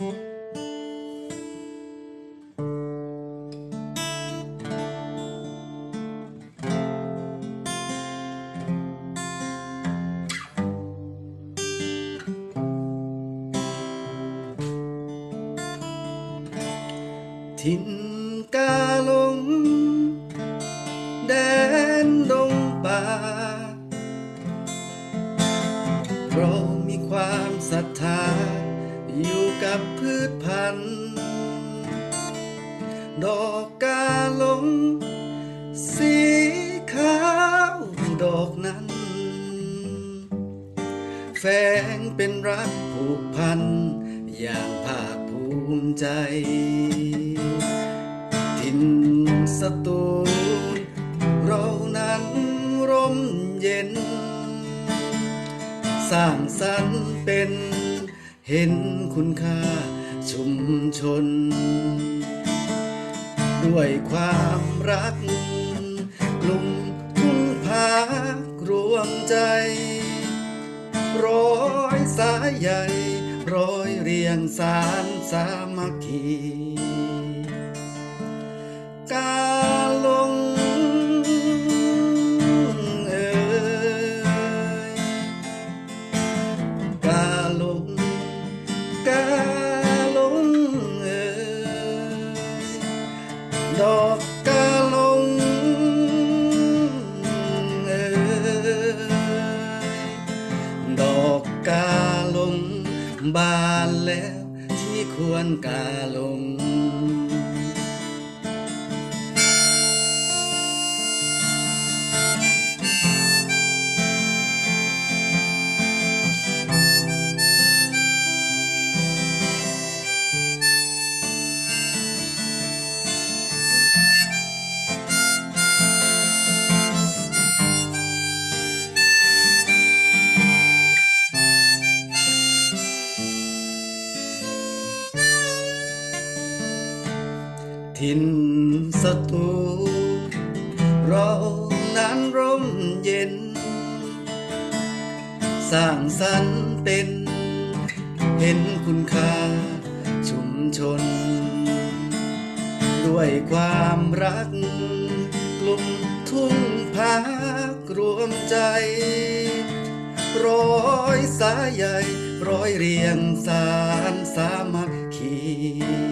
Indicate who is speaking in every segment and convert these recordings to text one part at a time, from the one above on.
Speaker 1: ทินก กับพืชพันธุ์ดอกกาลง สีขาวดอกนั้น แฝงเป็นรักผูกพัน อย่างภาคภูมิใจ ทินสตูลเรานั้นร่มเย็น สร้างสรรค์เป็น เห็นคุณค่าชุมชน ด้วยความรักกลุ่มทุ่งพารวมใจ ร้อยสายใหญ่ ร้อยเรียงสารสามัคคี ดอกกาลงเอ่ยดอกกาลงบานแล้วที่ควรกาลง ทินสตูเรานั้นร่มเย็น สร้างสรรค์เป็น เห็นคุณค่าชุมชน ด้วยความรัก กลุ่มทุ่งพากรวมใจ ร้อยสายใหญ่ ร้อยเรียงสารสามัคคี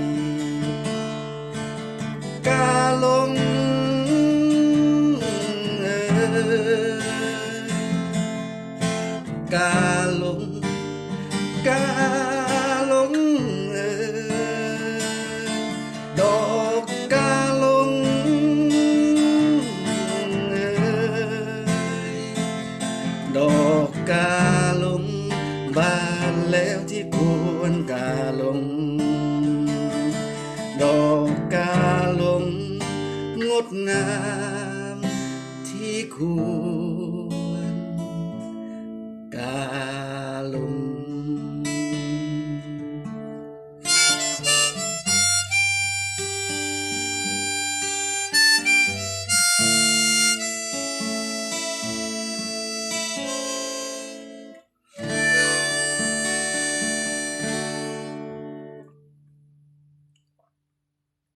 Speaker 1: อกกาลงบานแล้วที่ควรกาลง ดอกกาลงงดงาม hatiku kalung